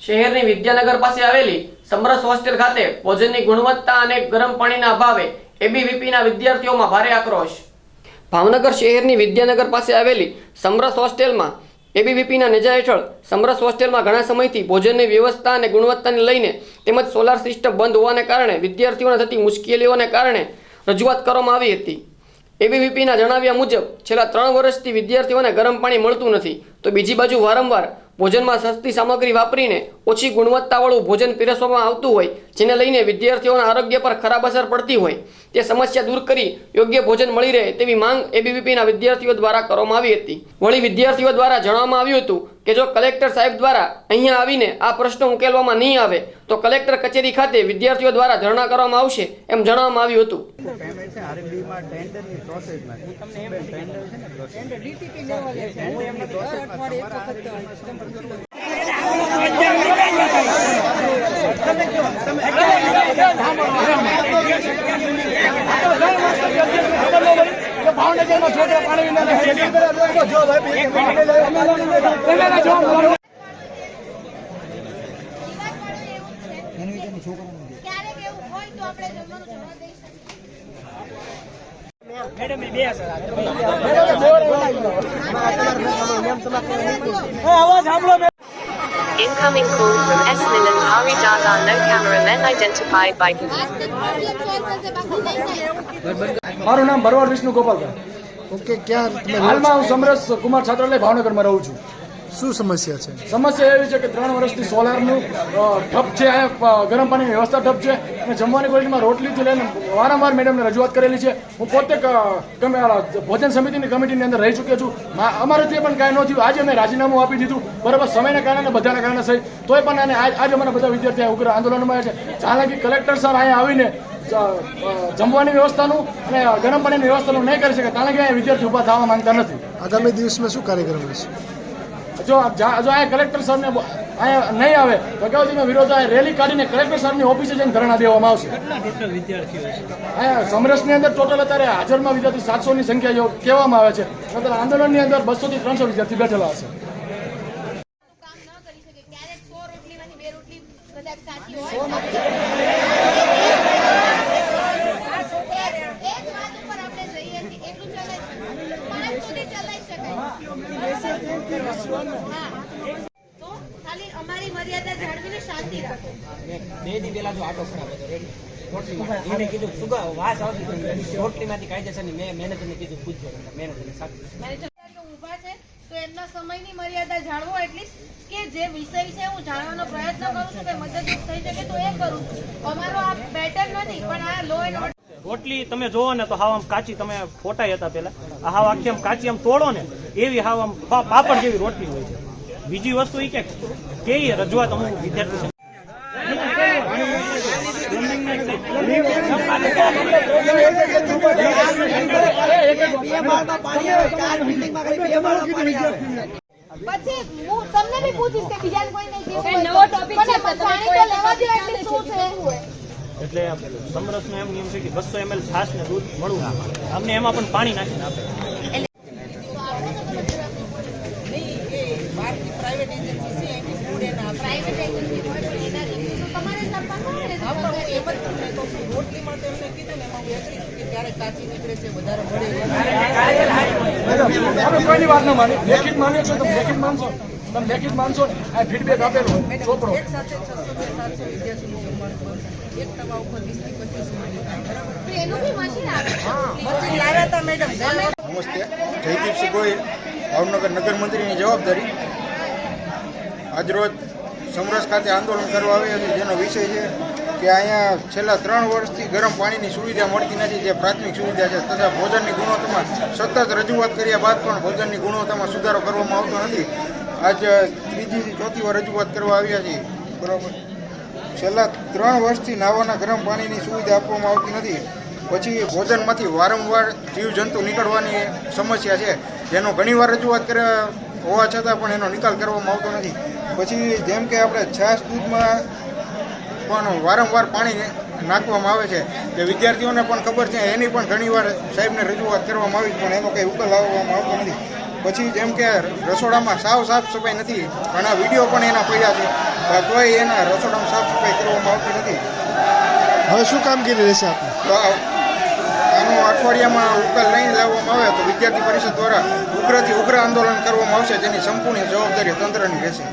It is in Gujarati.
શહેરની વિદ્યાનગર પાસે આવેલી સમરસ હોસ્ટેલ ખાતે ભોજનની ગુણવત્તા અને ગરમ પાણીના અભાવે એબીવીપીના વિદ્યાર્થીઓમાં ભારે આક્રોશ. ભાવનગર શહેરની વિદ્યાનગર પાસે આવેલી સમરસ હોસ્ટેલમાં એબીવીપીના નેજા હેઠળ સમરસ હોસ્ટેલમાં ઘણા સમયથી ભોજનની વ્યવસ્થા અને ગુણવત્તાને લઈને તેમજ સોલાર સિસ્ટમ બંધ હોવાને કારણે વિદ્યાર્થીઓને થતી મુશ્કેલીઓને કારણે રજૂઆત કરવામાં આવી હતી. એબીવીપીના જણાવ્યા મુજબ છેલ્લા ત્રણ વર્ષથી વિદ્યાર્થીઓને ગરમ પાણી મળતું નથી. તો બીજી બાજુ વારંવાર ભોજનમાં સસ્તી સામગ્રી વાપરીને ઓછી ગુણવત્તાવાળું ભોજન પીરસવામાં આવતું હોય, જેને લઈને વિદ્યાર્થીઓના આરોગ્ય પર ખરાબ અસર પડતી હોય, તે સમસ્યા દૂર કરી યોગ્ય ભોજન મળી રહે તેવી માંગ એબીવીપીના વિદ્યાર્થીઓ દ્વારા કરવામાં આવી હતી. વળી વિદ્યાર્થીઓ દ્વારા જણાવવામાં આવ્યું હતું કે જો કલેક્ટર સાહેબ દ્વારા અહીંયા આવીને આ પ્રશ્નો ઉકેલવામાં નહીં આવે તો કલેક્ટર કચેરી ખાતે વિદ્યાર્થીઓ દ્વારા ધરણા કરવામાં આવશે એમ જણાવવામાં આવ્યું હતું પેમેન્ટ છે આરએમડીમાં ટેન્ડરની પ્રોસેસમાં છે. બેન, ટેન્ડર છે ને પ્રોસેસ. હું એમની પ્રોસેસમાં તમારા આરએમડીમાં સંપર્ક કરું. ભાવનગરમાં છોકરા પાણી વિના ખેતી કરે લોકો જો ક્યારેક એવું હોય તો Incoming call from S. Nilan Hari Dada no cameraman identified by મારું નામ ભરવાડ વિષ્ણુ ગોપાલભાઈ. ઓકે ક્યાં હાલમાં હું સમરસ કુમાર છાત્રાલય ભાવનગરમાં રહું છું. શું સમસ્યા છે? સમસ્યા એવી છે કે ત્રણ વર્ષથી સોલારનું ઠપ છે ગરમ પાણીની વ્યવસ્થા ઠપ છે. અને જમવાની ક્વોલિટીમાં રોટલીથી લઈને વારંવાર મેડમને રજૂઆત કરેલી છે. હું પોતે ગમે ભોજન સમિતિની કમિટીની અંદર રહી ચૂક્યો છું. અમારાથી પણ કાંઈ ન થયું. આજે અમે રાજીનામું આપી દીધું. બરાબર સમયના કારણે બધાના કારણે સહી. તોય પણ અને આજે અમારા બધા વિદ્યાર્થીઓ ઉગ્ર આંદોલનમાં છે. હાલાકી કલેક્ટર સર અહીંયા આવીને જમવાની વ્યવસ્થાનું અને ગરમ પાણીની વ્યવસ્થાનું નહીં કરી શકે. કારણ કે અહીંયા વિદ્યાર્થી ઊભા થવા માંગતા નથી. આગામી દિવસમાં શું કાર્યક્રમ રહેશે? જો જા- જો અહીંયા કલેક્ટર સરને અહીંયા નહીં આવે. અગાઉથી વિરોધ આ રેલી કાઢીને કલેક્ટર સરની ઓફિસે જઈને ધરણા દેવામાં આવશે. અહીંયા સમરસની અંદર ટોટલ અત્યારે હાજરમાં વિદ્યાર્થી સાતસો ની સંખ્યા કહેવામાં આવે છે, નતર આંદોલનની અંદર બસો થી ત્રણસો વિદ્યાર્થી બેઠેલા હશે. હા. અમારી મર્યાદા જાળવીને શાંતિ રાખો. બે દી પહેલા જો આટો ખરાબ હતો રેડી રોટલીમાં કીધું સુગા વાસ આવતી હતી. રોટલીમાંથી કાયદેસરની મેં મેનેજરને કીધું પૂછજો મેનેજરને સાચું. ઊભા છે તો એમના સમયની મર્યાદા જાણવો એટલીસ્ટ કે જે વિષય છે હું જાણવાનો પ્રયત્ન કરું છું કે મદદરૂપ થઈ શકે તો એ કરું છું. અમારો આ બેટર નથી પણ આ લો એન્ડ રોટલી તમે જોવો ને તો હાવ આમ કાચી તમે ફોટાઈ હતા પેલા હાવ આખી આમ કાચી આમ તોડો ને એવી હાવ આમ પાપડ જેવી રોટલી હોય છે. બીજી વસ્તુ એ કે કેવી રજૂઆત અમુક વિદ્યાર્થી પછી હું તમને બી પૂછીશ કે બીજાને કોઈ નહીં નવો ટોપિક છે પાણી તો લેવા દો એટલે શું છે? એટલે સમરસનો એમ નિયમ છે કે બસો એમએલ છાશ ને દૂધ મળવું. અમને એમાં પણ પાણી નાખીને આપે પ્રાઇવેટ એજન્સી હોય તો એના review તો તમારે જ આપવાના હોય ને. આપણે કોઈની વાત ન માની. લેખિત માન્યો છો તમે લેખિત માનશો? તમે લેખિત માનશો? આ ફીડબેક આપેલો હોય. ચોપડો તો એનું બી મશીન આવે. નમસ્તે. જયદીપસિંહ ગોહિલ ભાવનગર નગર મંત્રીની જવાબદારી. આજરોજ સમરસ ખાતે આંદોલન કરવા આવે જેનો વિષય છે કે અહીંયા છેલ્લા ત્રણ વર્ષથી ગરમ પાણીની સુવિધા મળતી નથી, જે પ્રાથમિક સુવિધા છે, તથા ભોજનની ગુણવત્તામાં સતત રજૂઆત કર્યા બાદ પણ ભોજનની ગુણવત્તામાં સુધારો કરવામાં આવતો નથી. આજ ત્રીજી ચોથી વાર રજૂઆત કરવા આવ્યા છીએ. બરાબર. છેલ્લા ત્રણ વર્ષથી નાવાના ગરમ પાણીની સુવિધા આપવામાં આવતી નથી. પછી ભોજનમાંથી વારંવાર જીવજંતુ નીકળવાની સમસ્યા છે. જેનો ઘણીવાર રજૂઆત કર્યા હોવા છતાં પણ એનો નિકાલ કરવામાં આવતો નથી. પછી જેમ કે આપણે છાશ દૂધમાં પણ વારંવાર પાણી નાખવામાં આવે છે. કે વિદ્યાર્થીઓને પણ ખબર છે એની પણ ઘણીવાર સાહેબને રજૂઆત કરવામાં આવી પણ એનો કંઈ ઉકેલ લાવવામાં આવતો નથી. પછી જેમ કે રસોડામાં સાવ સાફ સફાઈ નથી ઘણા વીડિયો પણ એના પડ્યા છે તોય એના રસોડામાં સાફ સફાઈ કરવામાં આવતી નથી. હવે શું કામગીરી રહેશે આનો અઠવાડિયામાં ઉકેલ નહીં લાવવામાં આવે તો વિદ્યાર્થી પરિષદ દ્વારા ઉગ્રથી ઉગ્ર આંદોલન કરવામાં આવશે જેની સંપૂર્ણ જવાબદારી તંત્રની રહેશે.